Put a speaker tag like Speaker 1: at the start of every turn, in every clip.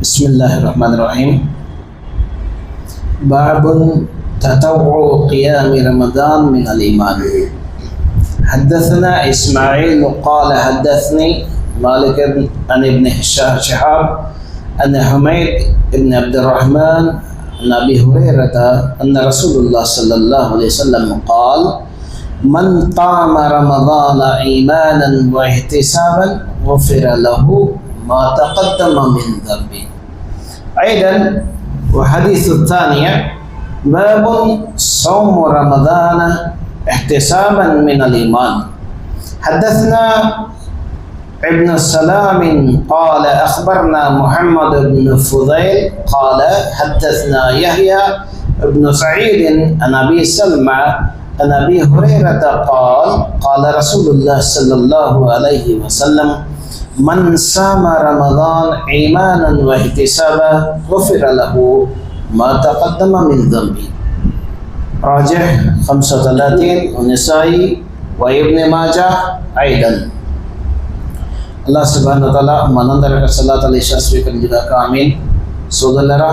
Speaker 1: بسم الله الرحمن الرحيم باب تطوع قيام رمضان من الإيمان حدثنا إسماعيل قال حدثني مالك عن ابن شهاب أن حميد بن عبد الرحمن عن أبي هريرة أن رسول الله صلى الله عليه وسلم قال من قام رمضان إيمانا واحتسابا غفر له ما تقدم من ذنبه أيضا وحديث الثانية باب صوم رمضان احتسابا من الإيمان. حدثنا ابن السلام قال أخبرنا محمد بن فضيل قال حدثنا يحيى بن سعيد عن أبي سلمى عن أبي هريرة قال قال رسول الله صلى الله عليه وسلم من صام رمضان إيمانا واحتسابا غفر له ما تقدم من ذنبه راجح 35 والنسائي وابن ماجه أيضا అల్లా సుబాన్ తల మనందరికి సల్లాత్ అలీ షా స్వీకరించుగాక ఆమీన్ సోదరులరా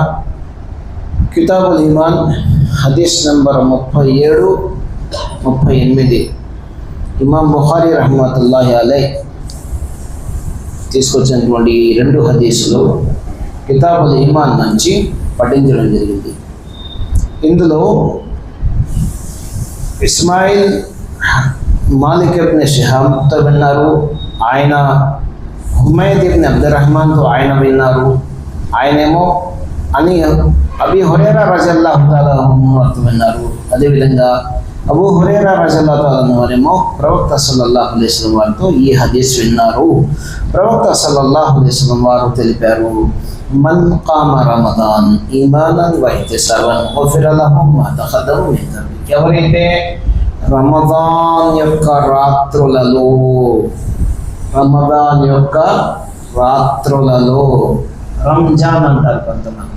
Speaker 1: కితాబుల్ ఇమాన్ హదీస్ నంబర్ ముప్పై ఏడు ముప్పై ఎనిమిది ఇమాం బుఖారీ రహమతుల్లాహి అలై తీసుకొచ్చినటువంటి రెండు హదీసులు కితాబుల్ ఇమాన్ నుంచి పఠించడం జరిగింది. ఇందులో ఇస్మాయిల్ మాలిక్ ఇబ్న్ షిహాబ్తో విన్నారు ఆయన హుమైద్ ఇబ్న్ అబ్దుల్ రహమాన్తో ఆయన విన్నారు ఆయనేమో అని అబీ హురేరా రజల్లా వారితో విన్నారు అదేవిధంగా అబూ హురేరా రజల్లా వారేమో ప్రవక్త సల్లల్లాహు అలైస్లం వారితో ఈ హదీస్ విన్నారు. ప్రవక్త సల్లల్లాహు అలైస్లం వారు తెలిపారు మన్ కామ రమదాన్ ఈమానన్ వైతే సర్వన్ మా మతఖదం ఎవరైతే రమదాన్ యొక్క రాత్రులలో రమదాన్ యొక్క రాత్రులలో రంజాన్ అంటారు కొంతమంది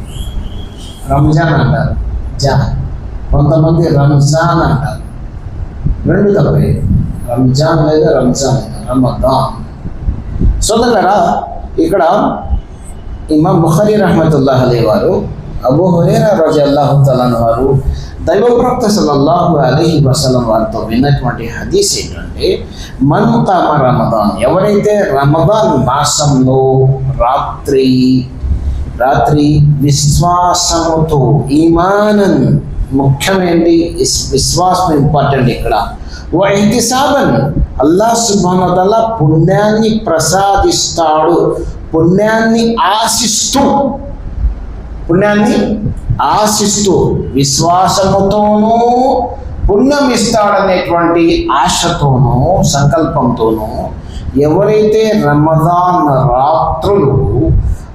Speaker 1: రంజాన్ అంటారు. జా కొంతమంది రంజాన్ అంటారు. రెండు తప్పే రంజాన్ లేదా రంజాన్ రమదాన్ సోదరులరా ఇక్కడ ఇమాం బుఖరీ రహమతుల్లాహ్ అలీ వారు అబూ హురేరా రోజు అల్లాహు తలాన్ వారు దైవప్రవక్త సల్లల్లాహు అలైహి వసలం వారితో విన్నటువంటి హదీస్ ఏంటంటే మన్ కామ రమదాన్ ఎవరైతే రమదాన్ మాసంలో రాత్రి రాత్రి విశ్వాసముతో ఈమానన్ ముఖ్యమైనది విశ్వాసం ఇంపార్టెంట్ ఇక్కడ. ఓ ఇంతిసాబన్ అల్లా సుబానతల పుణ్యాన్ని ప్రసాదిస్తాడు పుణ్యాన్ని ఆశిస్తూ. పుణ్యాన్ని ఆశిస్తూ విశ్వాసముతోనూ పుణ్యం ఇస్తాడనేటువంటి ఆశతోనూ సంకల్పంతోనూ ఎవరైతే రమదాన్ రాత్రులు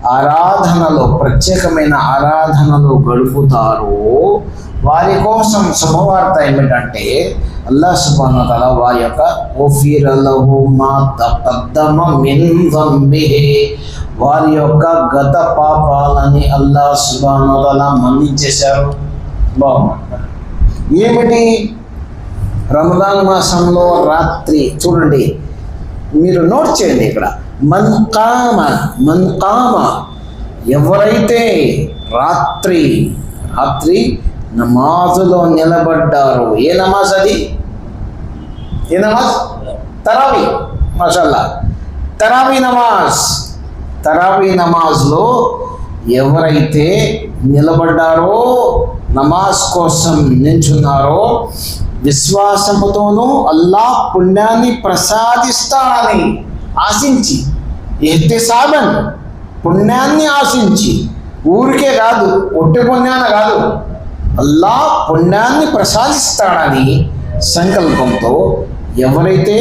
Speaker 1: ఆరాధనలో ప్రత్యేకమైన ఆరాధనలో గడుపుతారో వారి కోసం శుభవార్త ఏమిటంటే అల్లా సుబాన్ తల వారి యొక్క వారి యొక్క గత పాపాలని అల్లా సుబాన్ తల మన్నించేశారు. బాగుంది. ఏమిటి? రంజాన్ మాసంలో రాత్రి చూడండి మీరు నోట్ చేయండి ఇక్కడ. మన్కామ మన్కామ ఎవరైతే రాత్రి రాత్రి నమాజులో నిలబడ్డారో ఏ నమాజ్ అది? ఏ నమాజ్? తరావి మషల్లా. తరావీ నమాజ్. తరావీ నమాజ్లో ఎవరైతే నిలబడ్డారో నమాజ్ కోసం నించున్నారో విశ్వాసముతోనూ అల్లా పుణ్యాన్ని ప్రసాదిస్తాడని ఆశించి ఎహ్తిసాబన్ పుణ్యాన్ని ఆశించి. ఊరికే కాదు ఒట్టి పుణ్యాన కాదు. అల్లా పుణ్యాన్ని ప్రసాదిస్తాడని సంకల్పంతో ఎవరైతే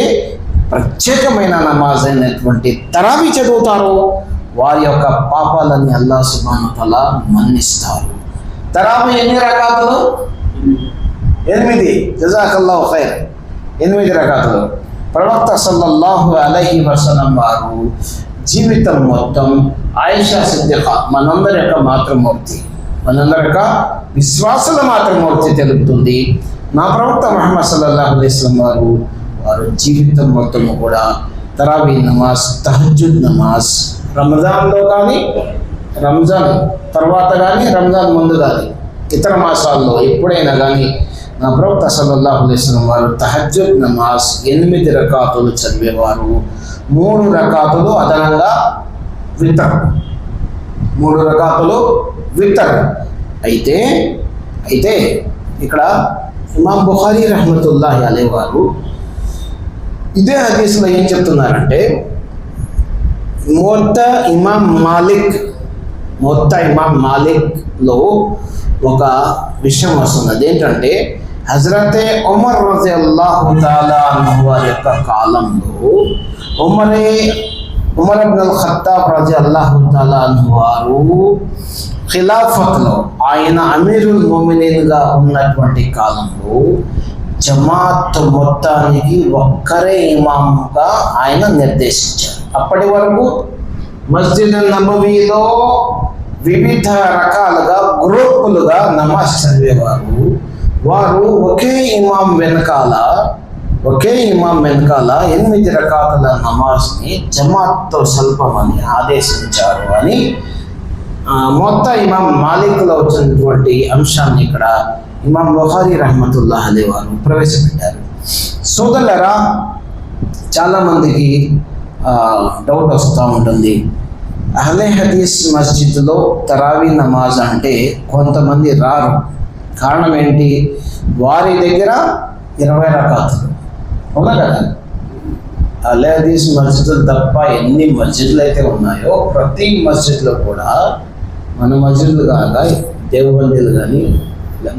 Speaker 1: ప్రత్యేకమైన నమాజ్ అయినటువంటి తరావి చదువుతారో వారి యొక్క పాపాలని అల్లా సుమానతల మన్నిస్తారు. తరావి ఎన్ని రకాలు ఎనిమిది. జజాకల్లా ఖైర్. ఎనిమిది రకాలు ప్రవక్త సల్లల్లాహు అలహి వసల్లం వారు జీవితం మొత్తం ఆయిషా సిద్దిఖ మనందరి యొక్క మాతృమూర్తి. మనందరి యొక్క విశ్వాసుల మాతృమూర్తి తెలుపుతుంది. నా ప్రవక్త మహమ్మద్ సల్లల్లాహు అలైస్లం వారు వారు జీవితం మొత్తము కూడా తరావీ నమాజ్ తహజుద్ నమాజ్ రంజాన్లో కానీ రంజాన్ తర్వాత కానీ రంజాన్ ముందు కానీ ఇతర మాసాల్లో ఎప్పుడైనా కానీ నా ప్రవక్త సల్లల్లాహు అలైస్లం వారు తహజ్జుద్ నమాజ్ ఎనిమిది రకాతులు చదివేవారు. మూడు రకాతులు అదనంగా వితర్ మూడు రకాతులు వితర్ అయితే అయితే ఇక్కడ ఇమాం బుఖారీ రహమతుల్లాహి అలే వారు ఇదే హదీస్లో ఏం చెప్తున్నారంటే మొత్త ఇమాం మాలిక్ మొత్త ఇమాం మాలిక్లో ఒక విషయం వస్తుంది. అదేంటంటే హజరతే ఉమర్ రజి అల్లాహు తాలా వారి యొక్క కాలంలో ఉమరే ఉమర్ అబ్దుల్ ఖత్తాబ్ రజి అల్లాహు తాలా వారు ఖిలాఫత్లో ఆయన అమీరుల్ మోమినీన్గా ఉన్నటువంటి కాలంలో జమాత్ మొత్తానికి ఒక్కరే ఇమాముగా ఆయన నిర్దేశించారు. అప్పటి వరకు మస్జిద్ నబవీలో వివిధ రకాలుగా గ్రూపులుగా నమాజ్ చదివేవారు. వారు ఒకే ఇమాం వెనకాల ఒకే ఇమాం వెనకాల ఎనిమిది రకాల నమాజ్ని జమాత్తో స్వల్పమని ఆదేశించారు అని మొత్తం ఇమాం మాలిక్లో వచ్చినటువంటి అంశాన్ని ఇక్కడ ఇమాం బుహారీ రహమతుల్లా అలీ వారు ప్రవేశపెట్టారు. సోదరులరా చాలామందికి డౌట్ వస్తూ ఉంటుంది. అహ్లే హదీస్ మస్జిద్లో తరావీ నమాజ్ అంటే కొంతమంది రారు. కారణం ఏంటి? వారి దగ్గర ఇరవై రకాతులు. అవునా కదా? అలహదీస్ మస్జిద్లు తప్ప ఎన్ని మస్జిద్లు అయితే ఉన్నాయో ప్రతి మస్జిద్లో కూడా మన మస్జిద్లు కాక దేవబందీలు కానీ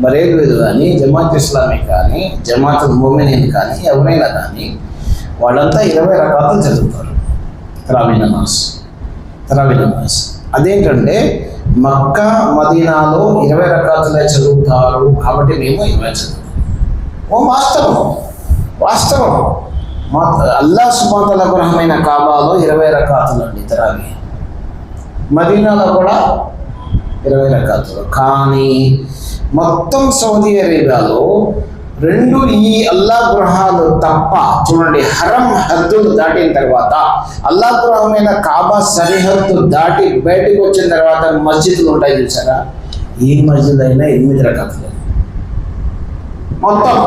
Speaker 1: బరేలువేలు కానీ జమాత్ ఇస్లామీ కానీ జమాత్ మోమినీన్ కానీ ఎవరైనా కానీ వాళ్ళంతా ఇరవై రకాలు చదువుతారు తరావీ నమాజ్ తరావీ నమాజ్. అదేంటంటే మక్కా మదీనాలో ఇరవై రకాలే చదువుతారు కాబట్టి మేము ఇరవై చదువుతాం ఓ వాస్తవం. వాస్తవం. మా అల్లా సుమాతల గ్రహమైన కాబాలో ఇరవై రకాతులు అండి తరావీ మదీనాలో కూడా ఇరవై రకాతులు. కానీ మొత్తం సౌదీ అరేబియాలో రెండు ఈ అల్లా గృహాలు తప్ప చూడండి హరం హద్దులు దాటిన తర్వాత అల్లా గృహమైన కాబా సరిహద్దు దాటి బయటకు వచ్చిన తర్వాత మస్జిద్లు ఉంటాయి చూసారా? ఏ మస్జిద్ అయినా ఎనిమిది రకాలు మొత్తం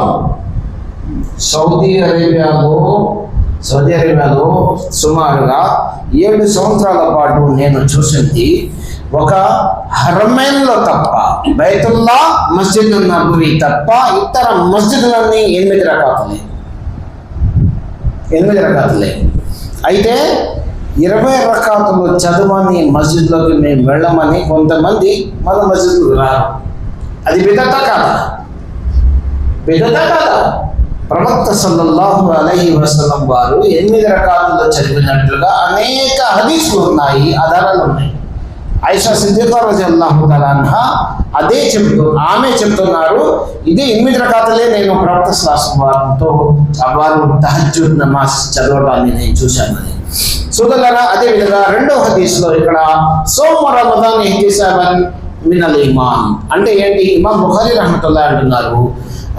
Speaker 1: సౌదీ అరేబియాలో సౌదీ అరేబియాలో సుమారుగా ఏడు సంవత్సరాల పాటు నేను చూసింది ఒక హరమైన్లో తప్ప బైతుల్లా మస్జిద్ నబవి తప్ప ఇతర మస్జిద్లన్నీ ఎనిమిది రకాలే. ఎనిమిది రకాలే. అయితే ఇరవై రకాతులు చదవని మస్జిద్లోకి మేము వెళ్ళమని కొంతమంది మన మస్జిద్లు రారు. అది బిదత కాదా? బిదత కాదా? ప్రవక్త సల్లల్లాహు అలైహి వసలం వారు ఎనిమిది రకాలలో చదివినట్లుగా అనేక హదీసులు ఉన్నాయి ఆధారాలు ఉన్నాయి. ఐషా సిద్దికా రజల్లాహు తలాన్హా అదే చెప్తూ ఆమె చెప్తున్నారు ఇది ఎనిమిది రకాలే నేను ప్రవక్త శ్లాసం వారితో వారు తహజ్జుద్ నమాజ్ చదవడాన్ని నేను చూశాను అది సోదరులారా అదే విధంగా రెండో హదీస్లో ఇక్కడ సోమ రమదాన్ ఎహ్తిసాబన్ మినల్ ఇమాన్. అంటే ఏంటి? ఇమాం బుఖారీ రహమతుల్లా అంటున్నారు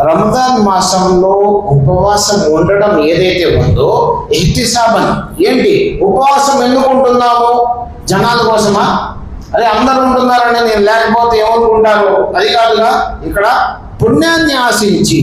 Speaker 1: రంజాన్ మాసంలో ఉపవాసం ఉండడం ఏదైతే ఉందో ఎహ్తిసాబన్ ఏంటి? ఉపవాసం ఎందుకు ఉంటున్నాము? జనాల కోసమా? అదే అందరూ ఉంటున్నారని నేను లేకపోతే ఏమనుకుంటారు? అది కాదుగా ఇక్కడ పుణ్యాన్ని ఆశించి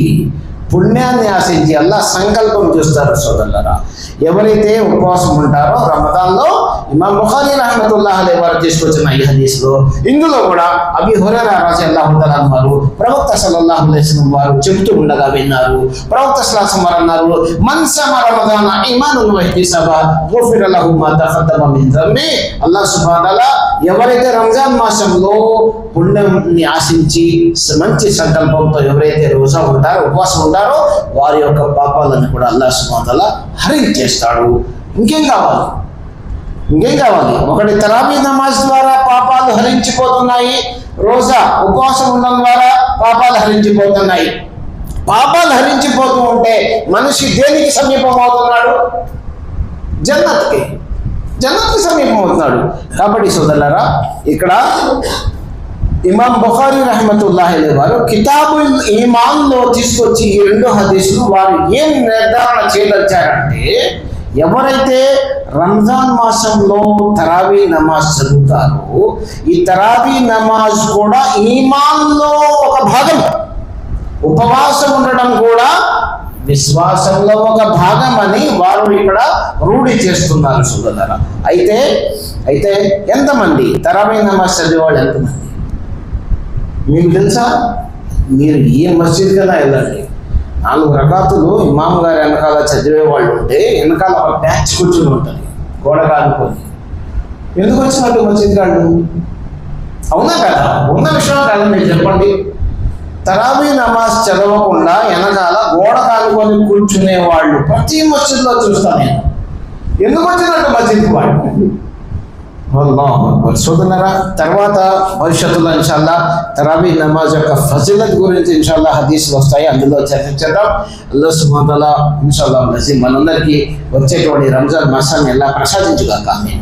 Speaker 1: పుణ్యాన్ని ఆశించి అల్లా సంకల్పం చూస్తారు సోదరులరా. ఎవరైతే ఉపవాసం ఉంటారో రమదాన్లో ఇమాం బుఖారీ రహమతుల్లాహ్ అలై వారు తీసుకొచ్చిన ఈ హదీస్లో ఇందులో కూడా అబి హురేరా రాజు అల్లాహు వారు ప్రవక్త సల్లల్లాహు అలైస్లం వారు చెబుతూ ఉండగా విన్నారు ప్రవక్త సలాసం వారు అన్నారు మన్సమ రమదాన ఇమానుల్ వహ్తిసబా గుఫిర లహు మా తఖద్దమ మిన్ దమ్మి అల్లాహ్ సుబ్హానహు ఎవరైతే రంజాన్ మాసంలో పుణ్యంని ఆశించి మంచి సంకల్పంతో ఎవరైతే రోజా ఉంటారో ఉపవాసం ఉంటారో వారి యొక్క పాపాలను కూడా అల్లాహ్ సుబ్హానహు హరించేస్తాడు ఇంకేం కావాలి ఇంకేం కావాలి? ఒకటి తరాబీ నమాజ్ ద్వారా పాపాలు హరించిపోతున్నాయి. రోజా ఉపవాసం ఉండడం ద్వారా పాపాలు హరించిపోతున్నాయి. పాపాలు హరించిపోతూ ఉంటే మనిషి దేనికి సమీపం అవుతున్నాడు జన్నత్కి. జన్నత్కి సమీపం అవుతున్నాడు కాబట్టి సోదరులరా ఇక్కడ ఇమాం బుఖారీ రహమతుల్లాహి వారు కితాబుల్ ఈమాన్లో తీసుకొచ్చి ఈ రెండు హదీసులు వారు ఏం నిర్ధారణ చేయదలిచారంటే ఎవరైతే రంజాన్ మాసంలో తరావీ నమాజ్ చదువుతారు ఈ తరావీ నమాజ్ కూడా ఈమాన్లో ఒక భాగం. ఉపవాసం ఉండడం కూడా విశ్వాసంలో ఒక భాగం అని వారు ఇక్కడ రూఢి చేస్తున్నారు సుధర అయితే అయితే ఎంతమంది తరావీ నమాజ్ చదివేవాళ్ళు ఎంతమంది? మీకు తెలుసా? మీరు ఏ మస్జిద్ కదా వెళ్ళండి. నాలుగు రకాతులు ఇమాం గారి వెనకాల చదివే వాళ్ళు ఉంటే వెనకాల ఒక బ్యాచ్ కూర్చుని ఉంటుంది. గోడ ఎందుకు వచ్చినట్టు మస్జిద్ కాళ్ళు అవునా కదా? ఉన్న విషయం కాదు మీరు చెప్పండి. తరాబీ నమాజ్ చదవకుండా వెనకాల గోడ కానుకొని కూర్చునే వాళ్ళు ప్రతి మస్జిద్లో చూస్తాను నేను. ఎందుకు వచ్చినట్టు మస్జిద్ వాళ్ళు సోదరులారా తర్వాత భవిష్యత్తులో ఇన్షాల్లా తరాబీ నమాజ్ యొక్క ఫజిలత్ గురించి ఇన్షాల్లా హదీసులు వస్తాయి అందులో చర్చించేద్దాం అల్లా సుమాతల ఇన్షాల్లా నజీం మనందరికీ వచ్చేటువంటి రంజాన్ మాసాన్ని ఎలా ప్రసాదించుగాక ఆమె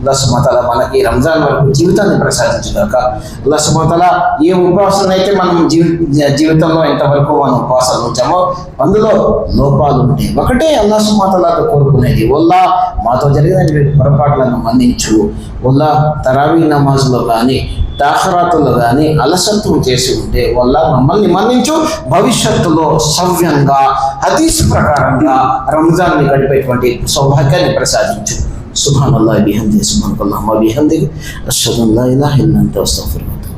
Speaker 1: అల్లా సుమాతల మనకి రంజాన్ వరకు జీవితాన్ని ప్రసాదించుగాక అల్లా సుమాతల ఏ ఉపవాసం అయితే మనం జీవి జీవితంలో ఎంతవరకు మనం ఉపవాసాలు ఉంచామో అందులో లోపాలు ఉంటాయి. ఒకటే అల్లా సుమాతలతో కోరుకునేది ఒల్లా మాతో జరిగిన పొరపాట్లను మన్నించు. వల్ల తరావీ నమాజ్లో కానీ దాఖరాతుల్లో కానీ అలసత్వం చేసి ఉంటే వల్ల మమ్మల్ని మన్నించు. భవిష్యత్తులో సవ్యంగా హతీస్ ప్రకారంగా రంజాన్ని గడిపేటువంటి సౌభాగ్యాన్ని ప్రసాదించు. سبحان الله بحمده سبحانك اللهم بحمده أشهد أن لا إله إلا أنت أستغفرك وأتوب